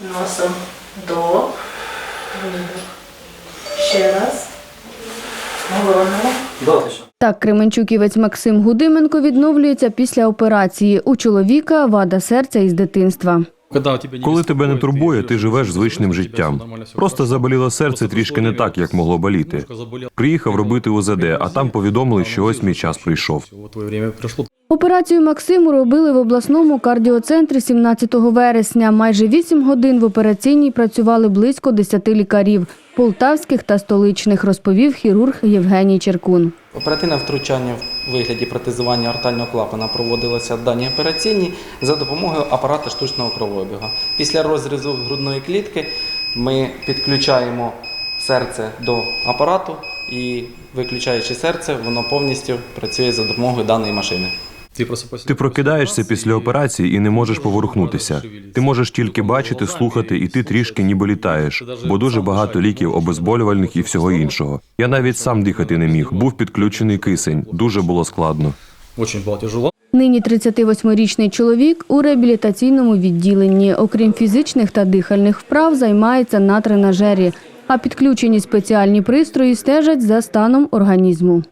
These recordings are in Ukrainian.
Носом вдох, видох. Ще раз. Головне. Так, Кременчуківець Максим Гудименко відновлюється після операції. У чоловіка вада серця із дитинства. Коли тебе не турбує, ти живеш звичним життям. Просто заболіло серце трішки не так, як могло боліти. Приїхав робити УЗД, а там повідомили, що ось мій час прийшов. Операцію Максиму робили в обласному кардіоцентрі 17 вересня. Майже 8 годин в операційній працювали близько 10 лікарів полтавських та столичних, розповів хірург Євгеній Черкун. Оперативне втручання в вигляді протезування артального клапана проводилося в даній операційній за допомогою апарата штучного кровообігу. Після розрізу грудної клітки ми підключаємо серце до апарату і, виключаючи серце, воно повністю працює за допомогою даної машини. Ти прокидаєшся після операції і не можеш поворухнутися. Ти можеш тільки бачити, слухати, і ти трішки ніби літаєш, бо дуже багато ліків, обезболювальних і всього іншого. Я навіть сам дихати не міг. Був підключений кисень. Дуже було складно. Очень было тяжело. Нині 38-річний чоловік у реабілітаційному відділенні. Окрім фізичних та дихальних вправ, займається на тренажері, а підключені спеціальні пристрої стежать за станом організму.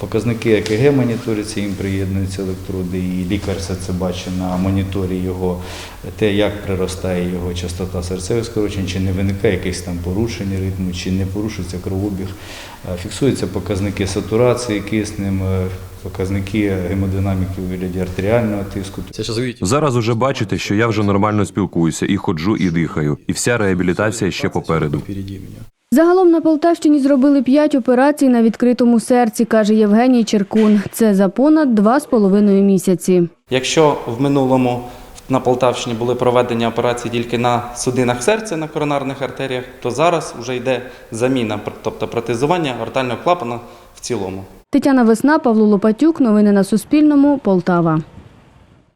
Показники ЕКГ моніторяться, їм приєднуються електроди, і лікар все це бачить на моніторі його, те, як приростає його частота серцевих скорочень, чи не виникає якесь там порушення ритму, чи не порушується кровообіг. Е, Фіксуються показники сатурації киснем, е, показники гемодинаміки у вигляді артеріального тиску. Зараз уже бачите, що я вже нормально спілкуюся і ходжу, і дихаю. І вся реабілітація ще попереду. Загалом на Полтавщині зробили 5 операцій на відкритому серці, каже Євгеній Черкун. Це за понад два з половиною місяці. Якщо в минулому на Полтавщині були проведені операції тільки на судинах серця, на коронарних артеріях, то зараз вже йде заміна, тобто протезування артального клапана в цілому. Тетяна Весна, Павло Лопатюк. Новини на Суспільному. Полтава.